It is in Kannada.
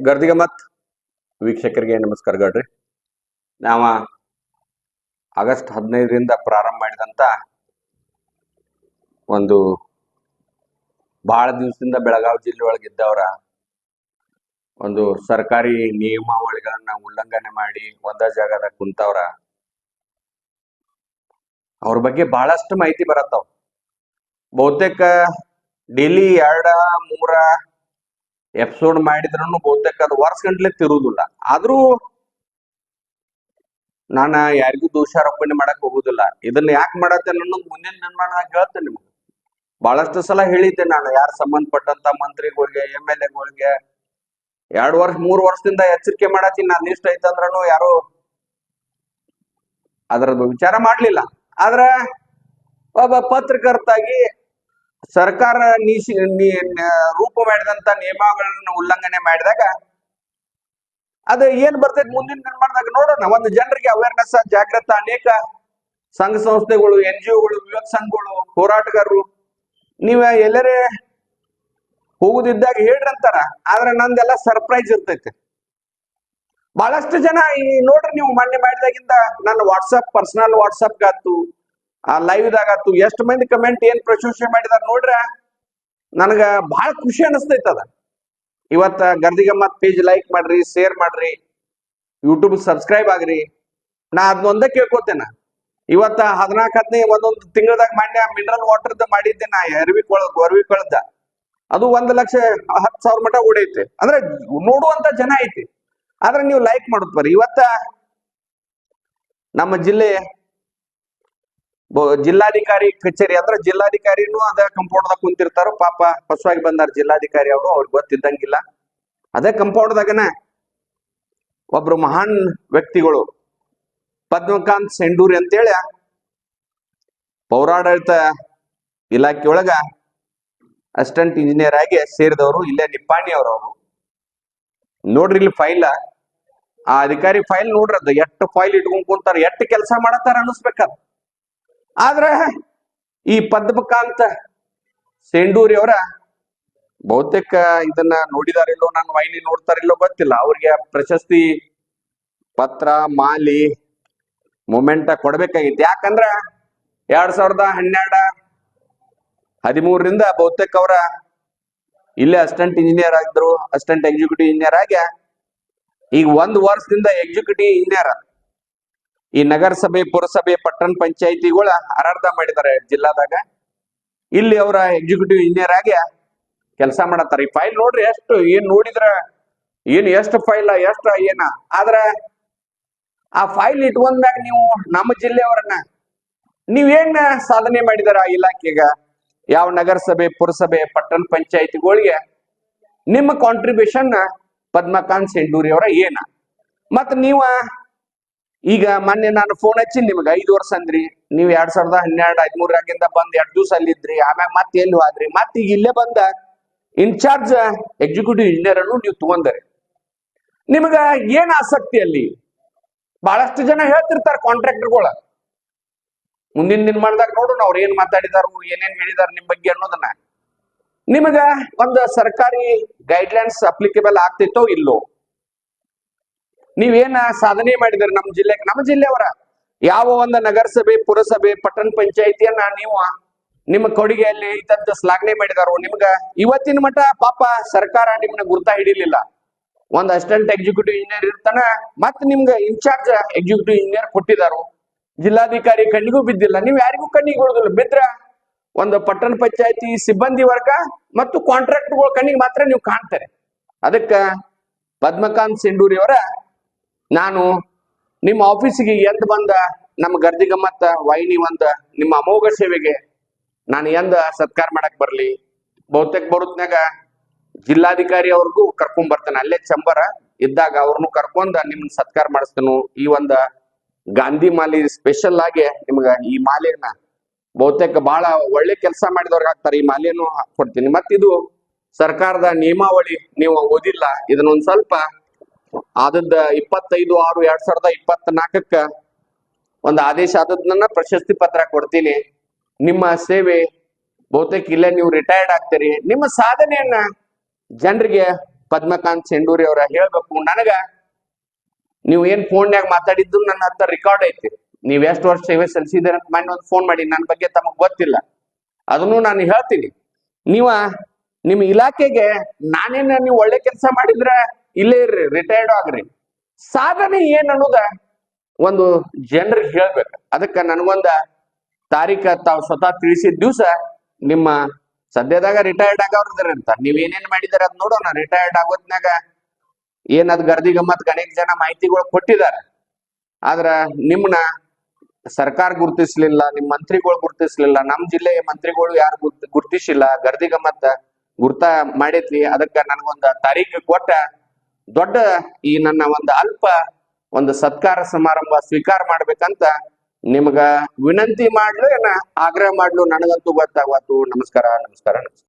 ಗರ್ದಿಗ ಮತ್ ವೀಕ್ಷಕರಿಗೆ ನಮಸ್ಕಾರಗಳ್ರಿ ನಾವ ಆಗಸ್ಟ್ ಹದಿನೈದರಿಂದ ಪ್ರಾರಂಭ ಮಾಡಿದಂತ ಒಂದು ಬಹಳ ದಿವಸದಿಂದ ಬೆಳಗಾವಿ ಜಿಲ್ಲೆ ಒಳಗಿದ್ದವರ ಒಂದು ಸರ್ಕಾರಿ ನಿಯಮಾವಳಿಗಳನ್ನ ಉಲ್ಲಂಘನೆ ಮಾಡಿ ಒಂದ ಜಾಗದ ಕುಂತವ್ರ. ಅವ್ರ ಬಗ್ಗೆ ಬಹಳಷ್ಟು ಮಾಹಿತಿ ಬರತ್ತಾವ. ಬಹುತೇಕ ಡೈಲಿ ಎರಡ, ಮೂರ ಎಪಿಸೋಡ್ ಮಾಡಿದ್ರು ಬಹುತೇಕ ಅದು ವರ್ಷ ಗಂಟ್ಲೆ ತಿರುವುದಿಲ್ಲ. ಆದ್ರೂ ನಾನ ಯಾರಿಗೂ ದೋಷಾರೋಪಣೆ ಮಾಡಕ್ ಹೋಗುದಿಲ್ಲ. ಇದನ್ನ ಯಾಕೆ ಮಾಡತ್ತೇನೆ ಅನ್ನೋದು ಮುಂದಿನ ನಿರ್ಮಾಣ ಹೇಳ್ತೇನೆ ನಿಮ್ಗೆ. ಬಹಳಷ್ಟು ಸಲ ಹೇಳಿದ್ದೆ ನಾನು, ಯಾರು ಸಂಬಂಧಪಟ್ಟಂತ ಮಂತ್ರಿಗಳಿಗೆ, ಎಂ ಎಲ್ ಎಗಳಿಗೆ. ಎರಡು ವರ್ಷ, ಮೂರು ವರ್ಷದಿಂದ ಎಚ್ಚರಿಕೆ ಮಾಡತ್ತೀನಿ, ನಾನು ಇಷ್ಟ ಐತಂದ್ರೂ ಯಾರು ಅದರದ್ದು ವಿಚಾರ ಮಾಡ್ಲಿಲ್ಲ. ಆದ್ರ ಒಬ್ಬ ಪತ್ರಕರ್ತಾಗಿ ಸರ್ಕಾರ ನೀಶಿ ರೂಪ ಮಾಡಿದಂತ ನಿಯಮಗಳನ್ನ ಉಲ್ಲಂಘನೆ ಮಾಡಿದಾಗ ಅದು ಏನ್ ಬರ್ತೈತಿ ಮುಂದಿನ ನಿರ್ಮಾಣದಾಗ ನೋಡೋಣ. ಒಂದು ಜನರಿಗೆ ಅವೇರ್ನೆಸ್ ಜಾಗೃತ ಅನೇಕ ಸಂಘ ಸಂಸ್ಥೆಗಳು ಎನ್ ಜಿ ಒಗಳು ವಿರೋಧ ಸಂಘಗಳು, ಹೋರಾಟಗಾರರು, ನೀವ ಎಲ್ಲರೇ ಹೋಗುದಿದ್ದಾಗ ಹೇಳ್ರಿ ಅಂತಾರ ಆದ್ರೆ ನಂದೆಲ್ಲ ಸರ್ಪ್ರೈಸ್ ಇರ್ತೈತೆ. ಬಹಳಷ್ಟು ಜನ ಈ ನೋಡ್ರಿ ನೀವು ಮೊನ್ನೆ ಮಾಡಿದಾಗಿಂದ ನನ್ನ ವಾಟ್ಸಪ್ ಪರ್ಸನಲ್ ವಾಟ್ಸಪ್ ಆತು ಆ ಲೈವ್ ಆತು. ಎಷ್ಟು ಮಂದಿ ಕಮೆಂಟ್ ಏನ್ ಪ್ರಶಂಸೆ ಮಾಡಿದಾರ ನೋಡ್ರ? ನನಗ ಬಹಳ ಖುಷಿ ಅನಿಸ್ತೈತ ಅದ. ಇವತ್ತ ಗರ್ದಿಗಮ್ಮತ್ ಪೇಜ್ ಲೈಕ್ ಮಾಡ್ರಿ ಶೇರ್ ಮಾಡ್ರಿ ಯೂಟ್ಯೂಬ್ ಸಬ್ಸ್ಕ್ರೈಬ್ ಆಗ್ರಿ. ನಾ ಅದನ್ನೊಂದೇ ಕೇಳ್ಕೊತೇನ. ಇವತ್ತ ಹದಿನಾಲ್ಕು, ಹದಿನೈದು ಒಂದೊಂದು ತಿಂಗಳದಾಗ ಮಾನ್ಯ ಮಿನರಲ್ ವಾಟರ್ದ ಮಾಡಿದ್ದೆ ನಾ, ಅರವಿ ಕೊಳದ ಅರವಿ ಕೊಳದ ಅದು ಒಂದ್ ಲಕ್ಷ ಹತ್ತು ಸಾವಿರ ಮಟ ಓಡೈತಿ. ಅಂದ್ರೆ ನೋಡುವಂತ ಜನ ಐತಿ. ಆದ್ರೆ ನೀವು ಲೈಕ್ ಬರ್ರಿ. ಇವತ್ತ ನಮ್ಮ ಜಿಲ್ಲೆ ಜಿಲ್ಲಾಧಿಕಾರಿ ಕಚೇರಿ ಅಂದ್ರೆ ಜಿಲ್ಲಾಧಿಕಾರಿನೂ ಅದ ಕಂಪೌಂಡ್ದಾಗ ಕುಂತಿರ್ತಾರ, ಪಾಪ ಹೊಸವಾಗಿ ಬಂದಾರ ಜಿಲ್ಲಾಧಿಕಾರಿ ಅವರು, ಅವ್ರಿಗೆ ಗೊತ್ತಿದ್ದಂಗಿಲ್ಲ. ಅದೇ ಕಂಪೌಂಡ್ದಾಗನ ಒಬ್ರು ಮಹಾನ್ ವ್ಯಕ್ತಿಗಳು, ಪದ್ಮಕಾಂತ್ ಸೆಂಡೂರಿ ಅಂತೇಳಿ ಪೌರಾಡಳಿತ ಇಲಾಖೆಯೊಳಗ ಅಸಿಸ್ಟೆಂಟ್ ಇಂಜಿನಿಯರ್ ಆಗಿ ಸೇರಿದವರು, ಇಲ್ಲೇ ನಿಪ್ಪಾಣಿ ಅವರು ನೋಡ್ರಿ ಇಲ್ಲಿ ಫೈಲ್. ಆ ಅಧಿಕಾರಿ ಫೈಲ್ ನೋಡ್ರಿ ಅದ, ಎಷ್ಟು ಫೈಲ್ ಇಟ್ಕೊಂಡ್ ಕುಂತಾರ, ಎಷ್ಟು ಕೆಲಸ ಮಾಡತ್ತಾರ ಅನಿಸ್ಬೇಕದ ಆದ್ರ ಈ ಪದ್ಮಕಾಂತ ಸೇಂಡೂರಿ ಅವರ ಬಹುತೇಕ ಇದನ್ನ ನೋಡಿದಾರಿಲ್ಲೋ, ನನ್ನ ವೈನಿ ನೋಡ್ತಾರಿಲ್ಲೋ ಗೊತ್ತಿಲ್ಲ. ಅವ್ರಿಗೆ ಪ್ರಶಸ್ತಿ ಪತ್ರ, ಮಾಲಿ, ಮೊಮೆಂಟ ಕೊಡ್ಬೇಕಾಗಿತ್ತು. ಯಾಕಂದ್ರ ಎರಡ್ ಸಾವಿರದ ಹನ್ನೆರಡ ಹದಿಮೂರರಿಂದ ಬಹುತೇಕ ಅವರ ಇಲ್ಲೇ ಅಸಿಸ್ಟೆಂಟ್ ಇಂಜಿನಿಯರ್ ಆಗಿದ್ರು, ಅಸಿಸ್ಟೆಂಟ್ ಎಕ್ಸಿಕ್ಯೂಟಿವ್ ಇಂಜಿನಿಯರ್ ಆಗಿ ಈಗ ಒಂದ್ ವರ್ಷದಿಂದ ಎಕ್ಸಿಕ್ಯೂಟಿವ್ ಇಂಜಿನಿಯರ್. ಈ ನಗರಸಭೆ, ಪುರಸಭೆ, ಪಟ್ಟಣ ಪಂಚಾಯತಿಗಳ ಅರ್ಹ ಮಾಡಿದ್ದಾರೆ ಜಿಲ್ಲಾದಾಗ. ಇಲ್ಲಿ ಅವರ ಎಕ್ಸಿಕ್ಯೂಟಿವ್ ಇಂಜಿನಿಯರ್ ಆಗಿ ಕೆಲಸ ಮಾಡತ್ತಾರ. ಈ ಫೈಲ್ ನೋಡ್ರಿ ಎಷ್ಟು, ಏನ್ ನೋಡಿದ್ರ, ಏನ್ ಎಷ್ಟು ಫೈಲ್ ಎಷ್ಟ ಏನ. ಆದ್ರ ಆ ಫೈಲ್ ಇಟ್ಕೊಂಡ್ಮ್ಯಾಗ ನೀವು ನಮ್ಮ ಜಿಲ್ಲೆಯವರನ್ನ ನೀವೇನ್ ಸಾಧನೆ ಮಾಡಿದಾರ ಆ ಇಲಾಖೆಗ? ಯಾವ ನಗರಸಭೆ, ಪುರಸಭೆ, ಪಟ್ಟಣ ಪಂಚಾಯತಿಗಳಿಗೆ ನಿಮ್ಮ ಕಾಂಟ್ರಿಬ್ಯೂಷನ್ ಪದ್ಮಕಾಂತ್ ಸೆಂಡೂರಿ ಅವರ ಏನ? ಮತ್ತ ನೀವ ಈಗ ಮೊನ್ನೆ ನಾನು ಫೋನ್ ಹಚ್ಚಿ ನಿಮ್ಗೆ, ಐದು ವರ್ಷ ಅಂದ್ರಿ. ನೀವು ಎರಡ್ ಸಾವಿರದ ಹನ್ನೆರಡು ಹದಿಮೂರಾಗಿಂದ ಬಂದ್ ಎರಡ್ ದಿವಸ ಅಲ್ಲಿದ್ರಿ ಆಮ್ಯಾಗ ಮತ್ತೆ ಎಲ್ಲಿ ಹೋದ್ರಿ? ಮತ್ತೆ ಈಗ ಇಲ್ಲೇ ಬಂದ ಇನ್ಚಾರ್ಜ್ ಎಕ್ಸಿಕ್ಯೂಟಿವ್ ಇಂಜಿನಿಯರ್ ಅನ್ನು ನೀವು ತಗೊಂಡ್ರಿ. ನಿಮಗ ಏನ್ ಆಸಕ್ತಿ ಅಲ್ಲಿ? ಬಹಳಷ್ಟು ಜನ ಹೇಳ್ತಿರ್ತಾರ ಕಾಂಟ್ರಾಕ್ಟರ್ಗಳ ಮುಂದಿನ ನಿರ್ಮಾಣದಾಗ ನೋಡೋಣ ಅವ್ರು ಏನ್ ಮಾತಾಡಿದಾರು, ಏನೇನ್ ಹೇಳಿದಾರ ನಿಮ್ ಬಗ್ಗೆ ಅನ್ನೋದನ್ನ. ನಿಮಗ ಒಂದು ಸರ್ಕಾರಿ ಗೈಡ್ಲೈನ್ಸ್ ಅಪ್ಲಿಕೇಬಲ್ ಆಗ್ತೈತೋ ಇಲ್ಲೋ? ನೀವೇನ ಸಾಧನೆ ಮಾಡಿದ್ರಿ ನಮ್ಮ ಜಿಲ್ಲೆಗೆ? ನಮ್ಮ ಜಿಲ್ಲೆಯವರ ಯಾವ ಒಂದು ನಗರಸಭೆ, ಪುರಸಭೆ, ಪಟ್ಟಣ ಪಂಚಾಯತಿಯನ್ನ ನೀವು ನಿಮ್ಮ ಕೊಡುಗೆಯಲ್ಲಿ ಐತಂತ ಶ್ಲಾಘನೆ ಮಾಡಿದಾರು ನಿಮ್ಗ ಇವತ್ತಿನ ಮಟ್ಟ ಪಾಪ ಸರ್ಕಾರ ನಿಮ್ನ ಗುರ್ತಾ ಹಿಡಿಲಿಲ್ಲ. ಒಂದ್ ಅಸಿಸ್ಟೆಂಟ್ ಎಕ್ಸಿಕ್ಯೂಟಿವ್ ಇಂಜಿನಿಯರ್ ಇರ್ತಾನ ಮತ್ ನಿಮ್ಗೆ ಇನ್ಚಾರ್ಜ್ ಎಕ್ಸಿಕ್ಯೂಟಿವ್ ಇಂಜಿನಿಯರ್ ಕೊಟ್ಟಿದಾರು. ಜಿಲ್ಲಾಧಿಕಾರಿ ಕಣ್ಣಿಗೂ ಬಿದ್ದಿಲ್ಲ. ನೀವು ಯಾರಿಗೂ ಕಣ್ಣಿಗೆ ಬೀಳುದಿಲ್ಲ. ಬಿದ್ರ ಒಂದು ಪಟ್ಟಣ ಪಂಚಾಯತಿ ಸಿಬ್ಬಂದಿ ವರ್ಗ ಮತ್ತು ಕಾಂಟ್ರಾಕ್ಟ್ಗಳ ಕಣ್ಣಿಗೆ ಮಾತ್ರ ನೀವು ಕಾಣ್ತಾರೆ. ಅದಕ್ಕ ಪದ್ಮಕಾಂತ್ ಸಿಂಡೂರಿ ಅವರ ನಾನು ನಿಮ್ಮ ಆಫೀಸಿಗೆ ಎಂದ್ ಬಂದ, ನಮ್ಮ ಗರ್ದಿಗಮ್ಮತ್ತ ವಾಹಿನಿ ಒಂದ, ನಿಮ್ಮ ಅಮೋಘ ಸೇವೆಗೆ ನಾನು ಎಂದ ಸತ್ಕಾರ ಮಾಡಕ್ ಬರ್ಲಿ. ಬಹುತೇಕ ಬರುತ್ನಾಗ ಜಿಲ್ಲಾಧಿಕಾರಿ ಅವ್ರಿಗೂ ಕರ್ಕೊಂಡ್ ಬರ್ತಾನೆ. ಅಲ್ಲೇ ಚಂಬರ ಇದ್ದಾಗ ಅವ್ರನ್ನು ಕರ್ಕೊಂಡ ನಿಮ್ ಸತ್ಕಾರ ಮಾಡಿಸ್ತಾನು. ಈ ಒಂದ ಗಾಂಧಿ ಮಾಲಿ ಸ್ಪೆಷಲ್ ಆಗಿ ನಿಮ್ಗ ಈ ಮಾಲೆಯನ್ನ ಬಹುತೇಕ ಬಹಳ ಒಳ್ಳೆ ಕೆಲಸ ಮಾಡಿದವ್ರಿಗೆ ಹಾಕ್ತಾರೆ. ಈ ಮಾಲೆಯನ್ನು ಕೊಡ್ತೀನಿ ಮತ್ತಿದು ಸರ್ಕಾರದ ನಿಯಮಾವಳಿ ನೀವು ಓದಿಲ್ಲ, ಇದನ್ನೊಂದ್ ಸ್ವಲ್ಪ ಆದದ್ದ ಇಪ್ಪತ್ತೈದು ಆರು ಎರಡ್ ಸಾವಿರದ ಇಪ್ಪತ್ತ್ ನಾಲ್ಕಕ್ಕ ಒಂದು ಆದೇಶ ಆದದ್ನ ಪ್ರಶಸ್ತಿ ಪತ್ರ ಕೊಡ್ತೀನಿ. ನಿಮ್ಮ ಸೇವೆ ಬಹುತೇಕ ಇಲ್ಲ ನೀವು ರಿಟೈರ್ಡ್ ಆಗ್ತೀರಿ. ನಿಮ್ಮ ಸಾಧನೆಯನ್ನ ಜನರಿಗೆ ಪದ್ಮಕಾಂತ್ ಚೆಂಡೂರಿ ಅವರ ಹೇಳ್ಬೇಕು. ನನಗ ನೀವು ಏನ್ ಫೋನ್ಯಾಗ ಮಾತಾಡಿದ್ದು ನನ್ನ ಹತ್ರ ರೆಕಾರ್ಡ್ ಐತಿ. ನೀವ್ ಎಷ್ಟು ವರ್ಷ ಸೇವೆ ಸಲ್ಲಿಸಿದ್ರೆ ಅಂತ ಮೊನ್ನೆ ಒಂದು ಫೋನ್ ಮಾಡಿ. ನನ್ನ ಬಗ್ಗೆ ತಮಗ್ ಗೊತ್ತಿಲ್ಲ. ಅದನ್ನು ನಾನು ಹೇಳ್ತೀನಿ. ನೀವ ನಿಮ್ಮ ಇಲಾಖೆಗೆ ನಾನೇನ ನೀವು ಒಳ್ಳೆ ಕೆಲಸ ಮಾಡಿದ್ರ ಇಲ್ಲೇ ಇರ್ರಿ ರಿಟೈರ್ಡ್ ಆಗ್ರಿ. ಸಾಧನೆ ಏನ್ ಅನ್ನೋದ ಒಂದು ಜನರಿಗೆ ಹೇಳ್ಬೇಕು. ಅದಕ್ಕ ನನಗೊಂದ ತಾರೀಖ ತಾವು ಸ್ವತಃ ತಿಳಿಸಿದ ದಿವಸ ನಿಮ್ಮ ಸದ್ಯದಾಗ ರಿಟೈರ್ಡ್ ಆಗವ್ರದ್ರಿ ಅಂತ. ನೀವ್ ಏನೇನ್ ಮಾಡಿದಾರೆ ಅದ್ ನೋಡೋಣ. ರಿಟೈರ್ಡ್ ಆಗೋದ್ನಾಗ ಏನದ್ ಗರ್ದಿ ಗಮ್ಮತ್ ಅನೇಕ ಜನ ಮಾಹಿತಿಗಳು ಕೊಟ್ಟಿದ್ದಾರೆ ಆದ್ರ ನಿಮ್ನ ಸರ್ಕಾರ ಗುರುತಿಸ್ಲಿಲ್ಲ, ನಿಮ್ ಮಂತ್ರಿಗಳು ಗುರುತಿಸ್ಲಿಲ್ಲ, ನಮ್ ಜಿಲ್ಲೆಯ ಮಂತ್ರಿಗಳು ಯಾರು ಗುರ್ತ್, ಗುರ್ತಿಸಿಲ್ಲ ಗರ್ದಿ ಗಮ್ಮತ್ ಗುರ್ತ ಮಾಡಿದ್ವಿ. ಅದಕ್ಕ ನನಗೊಂದ ತಾರೀಖ ಕೊಟ್ಟ ದೊಡ್ಡ ಈ ನನ್ನ ಒಂದು ಅಲ್ಪ ಒಂದು ಸತ್ಕಾರ ಸಮಾರಂಭ ಸ್ವೀಕಾರ ಮಾಡ್ಬೇಕಂತ ನಿಮ್ಗ ವಿನಂತಿ ಮಾಡ್ಲು ಏನ ಆಗ್ರಹ ಮಾಡ್ಲು ನನಗಂತೂ ಗೊತ್ತಾಗತ್ತು ನಮಸ್ಕಾರ ನಮಸ್ಕಾರ ನಮಸ್ಕಾರ.